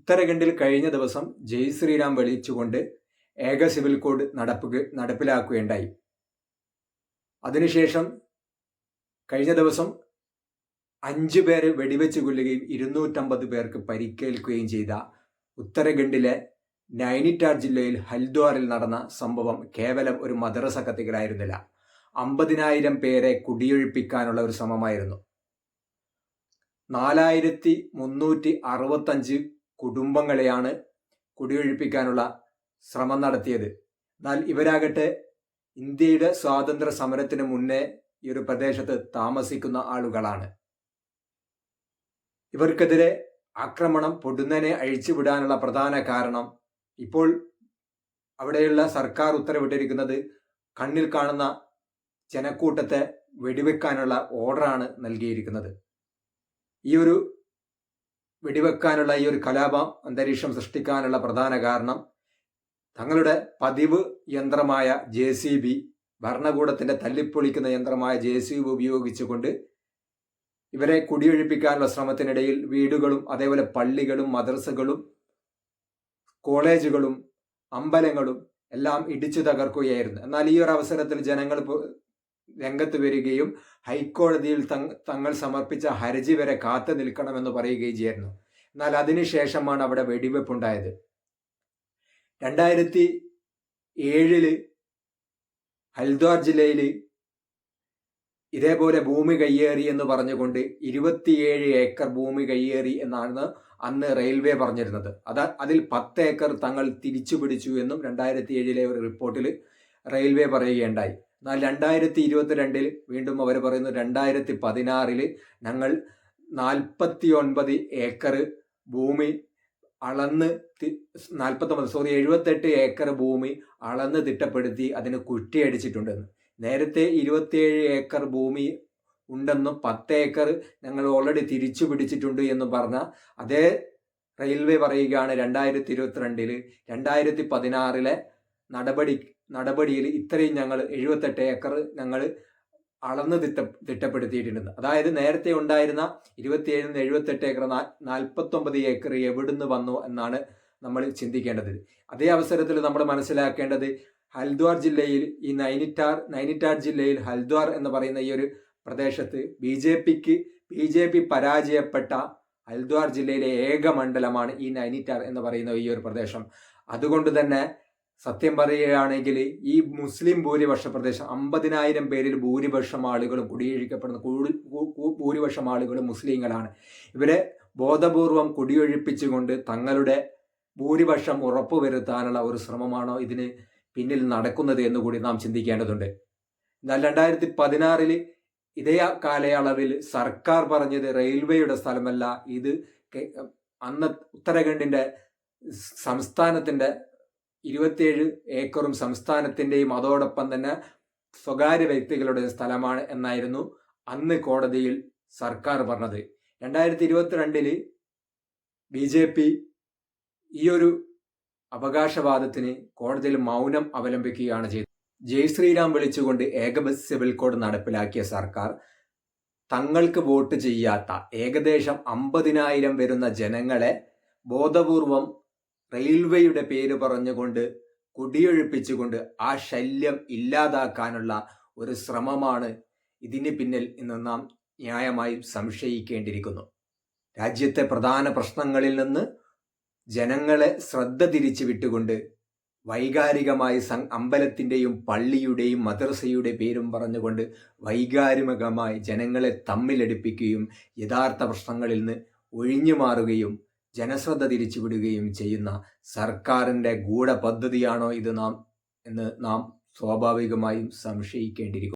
ഉത്തരാഖണ്ഡിൽ കഴിഞ്ഞ ദിവസം ജയ് ശ്രീറാം വിളിച്ചുകൊണ്ട് ഏക സിവിൽ കോഡ് നടപ്പ് നടപ്പിലാക്കുകയുണ്ടായി. അതിനുശേഷം കഴിഞ്ഞ ദിവസം അഞ്ച് പേര് വെടിവെച്ച് കൊല്ലുകയും ഇരുന്നൂറ്റമ്പത് പേർക്ക് പരിക്കേൽക്കുകയും ചെയ്ത ഉത്തരാഖണ്ഡിലെ നൈനിറ്റാർ ജില്ലയിൽ ഹൽദ്വാറിൽ നടന്ന സംഭവം കേവലം ഒരു മദ്രസ കത്തികളായിരുന്നില്ല അമ്പതിനായിരം പേരെ കുടിയൊഴിപ്പിക്കാനുള്ള ഒരു ശ്രമമായിരുന്നു. നാലായിരത്തി മുന്നൂറ്റി അറുപത്തഞ്ച് കുടുംബങ്ങളെയാണ് കുടിയൊഴിപ്പിക്കാനുള്ള ശ്രമം നടത്തിയത്. എന്നാൽ ഇവരാകട്ടെ ഇന്ത്യയുടെ സ്വാതന്ത്ര്യ സമരത്തിന് മുന്നേ ഈ ഒരു പ്രദേശത്ത് താമസിക്കുന്ന ആളുകളാണ്. ഇവർക്കെതിരെ ആക്രമണം പൊടുന്നനെ അഴിച്ചുവിടാനുള്ള പ്രധാന കാരണം ഇപ്പോൾ അവിടെയുള്ള സർക്കാർ ഉത്തരവിട്ടിരിക്കുന്നത് കണ്ണിൽ കാണുന്ന ജനക്കൂട്ടത്തെ വെടിവെക്കാനുള്ള ഓർഡറാണ് നൽകിയിരിക്കുന്നത്. ഈ ഒരു വെടിവെക്കാനുള്ള ഈ ഒരു കലാപം അന്തരീക്ഷം സൃഷ്ടിക്കാനുള്ള പ്രധാന കാരണം തങ്ങളുടെ പതിവ് യന്ത്രമായ ജെ സി ബി ഭരണകൂടത്തിന്റെ തല്ലിപ്പൊളിക്കുന്ന യന്ത്രമായ ജെ സി ബി ഉപയോഗിച്ചുകൊണ്ട് ഇവരെ കുടിയൊഴിപ്പിക്കാനുള്ള ശ്രമത്തിനിടയിൽ വീടുകളും അതേപോലെ പള്ളികളും മദ്രസകളും കോളേജുകളും അമ്പലങ്ങളും എല്ലാം ഇടിച്ചു തകർക്കുകയായിരുന്നു. എന്നാൽ ഈ ഒരു അവസരത്തിൽ ജനങ്ങൾ രംഗത്ത് വരികയും ഹൈക്കോടതിയിൽ തങ്ങൾ സമർപ്പിച്ച ഹർജി വരെ കാത്തു നിൽക്കണമെന്ന് പറയുകയും ചെയ്യുന്നു എന്നാൽ അതിനുശേഷമാണ് അവിടെ വെടിവെപ്പുണ്ടായത്. രണ്ടായിരത്തി ഏഴിൽ ഹൽദ്വാർ ജില്ലയിൽ ഇതേപോലെ ഭൂമി കയ്യേറി എന്ന് പറഞ്ഞുകൊണ്ട് ഇരുപത്തിയേഴ് ഏക്കർ ഭൂമി കയ്യേറി എന്നാണ് അന്ന് റെയിൽവേ പറഞ്ഞിരുന്നത്. അത് അതിൽ പത്ത് ഏക്കർ തങ്ങൾ തിരിച്ചു പിടിച്ചു എന്നും രണ്ടായിരത്തി ഏഴിലെ ഒരു റിപ്പോർട്ടിൽ റെയിൽവേ പറയുകയുണ്ടായി. എന്നാൽ രണ്ടായിരത്തി ഇരുപത്തിരണ്ടിൽ വീണ്ടും അവർ പറയുന്നു രണ്ടായിരത്തി പതിനാറിൽ ഞങ്ങൾ നാൽപ്പത്തി ഒൻപത് ഏക്കർ ഭൂമി അളന്ന് നാൽപ്പത്തൊമ്പത് സോറി എഴുപത്തെട്ട് ഏക്കർ ഭൂമി അളന്ന് തിട്ടപ്പെടുത്തി അതിന് കുറ്റിയടിച്ചിട്ടുണ്ടെന്ന് നേരത്തെ ഇരുപത്തിയേഴ് ഏക്കർ ഭൂമി ഉണ്ടെന്നും പത്ത് ഏക്കർ ഞങ്ങൾ ഓൾറെഡി തിരിച്ചു പിടിച്ചിട്ടുണ്ട് എന്ന് പറഞ്ഞ അതേ റെയിൽവേ പറയുകയാണ് രണ്ടായിരത്തി ഇരുപത്തിരണ്ടിൽ രണ്ടായിരത്തി പതിനാറിലെ നടപടി നടപടിയിൽ ഇത്രയും ഞങ്ങൾ എഴുപത്തെട്ട് ഏക്കർ ഞങ്ങൾ അളന്ന് തിട്ട തിട്ടപ്പെടുത്തിയിട്ടുണ്ട്. അതായത് നേരത്തെ ഉണ്ടായിരുന്ന ഇരുപത്തിയേഴിൽ നിന്ന് എഴുപത്തെട്ട് ഏക്കർ നാൽപ്പത്തൊമ്പത് ഏക്കർ എവിടുന്ന് വന്നു എന്നാണ് നമ്മൾ ചിന്തിക്കേണ്ടത്. അതേ അവസരത്തിൽ നമ്മൾ മനസ്സിലാക്കേണ്ടത് ഹൽദ്വാർ ജില്ലയിൽ ഈ നൈനിറ്റാർ നൈനിറ്റാർ ജില്ലയിൽ ഹൽദ്വാർ എന്ന് പറയുന്ന ഈ ഒരു പ്രദേശത്ത് ബി ജെ പിക്ക് ബി ജെ പി പരാജയപ്പെട്ട ഹൽദ്വാർ ജില്ലയിലെ ഏക മണ്ഡലമാണ് ഈ നൈനിറ്റാർ എന്ന് പറയുന്ന ഈ ഒരു പ്രദേശം. അതുകൊണ്ട് തന്നെ സത്യം പറയുകയാണെങ്കിൽ ഈ മുസ്ലിം ഭൂരിപക്ഷ പ്രദേശം അമ്പതിനായിരം പേരിൽ ഭൂരിപക്ഷം ആളുകളും കുടിയൊഴിക്കപ്പെടുന്ന ഭൂരിപക്ഷം ആളുകളും മുസ്ലിങ്ങളാണ്. ഇവരെ ബോധപൂർവം കുടിയൊഴിപ്പിച്ചുകൊണ്ട് തങ്ങളുടെ ഭൂരിപക്ഷം ഉറപ്പുവരുത്താനുള്ള ഒരു ശ്രമമാണോ ഇതിന് പിന്നിൽ നടക്കുന്നത് എന്ന് കൂടി നാം ചിന്തിക്കേണ്ടതുണ്ട്. എന്നാൽ രണ്ടായിരത്തി പതിനാറിൽ ഇതേ കാലയളവിൽ സർക്കാർ പറഞ്ഞത് റെയിൽവേയുടെ സ്ഥലമല്ല ഇത് അന്ന് ഉത്തരാഖണ്ഡിന്റെ സംസ്ഥാനത്തിന്റെ ഇരുപത്തിയേഴ് ഏക്കറും സംസ്ഥാനത്തിന്റെയും അതോടൊപ്പം തന്നെ സ്വകാര്യ വ്യക്തികളുടെ സ്ഥലമാണ് എന്നായിരുന്നു അന്ന് കോടതിയിൽ സർക്കാർ പറഞ്ഞത്. രണ്ടായിരത്തി ഇരുപത്തിരണ്ടിൽ ബി ജെ പി ഈയൊരു അവകാശവാദത്തിന് കോടതിയിൽ മൗനം അവലംബിക്കുകയാണ് ചെയ്തത്. ജയ് ശ്രീരാം വിളിച്ചുകൊണ്ട് ഏകബസ് സിവിൽ കോഡ് നടപ്പിലാക്കിയ സർക്കാർ തങ്ങൾക്ക് വോട്ട് ചെയ്യാത്ത ഏകദേശം അമ്പതിനായിരം വരുന്ന ജനങ്ങളെ ബോധപൂർവം റെയിൽവേയുടെ പേര് പറഞ്ഞുകൊണ്ട് കുടിയൊഴിപ്പിച്ചുകൊണ്ട് ആ ശല്യം ഇല്ലാതാക്കാനുള്ള ഒരു ശ്രമമാണ് ഇതിന് പിന്നിൽ ഇന്ന് നാം ന്യായമായി സംശയിക്കേണ്ടിയിരിക്കുന്നു. രാജ്യത്തെ പ്രധാന പ്രശ്നങ്ങളിൽ നിന്ന് ജനങ്ങളെ ശ്രദ്ധ തിരിച്ചു വിട്ടുകൊണ്ട് വൈകാരികമായി സം അമ്പലത്തിന്റെയും പള്ളിയുടെയും മദ്രസയുടെ പേരും പറഞ്ഞുകൊണ്ട് വൈകാരികമായി ജനങ്ങളെ തമ്മിലടിപ്പിക്കുകയും യഥാർത്ഥ പ്രശ്നങ്ങളിൽ നിന്ന് ഒഴിഞ്ഞു മാറുകയും ജനശ്രദ്ധ തിരിച്ചുവിടുകയും ചെയ്യുന്ന സർക്കാരിന്റെ ഗൂഢപദ്ധതിയാണോ ഇത് നാം എന്ന് നാം സ്വാഭാവികമായും സംശയിക്കേണ്ടിയിരിക്കും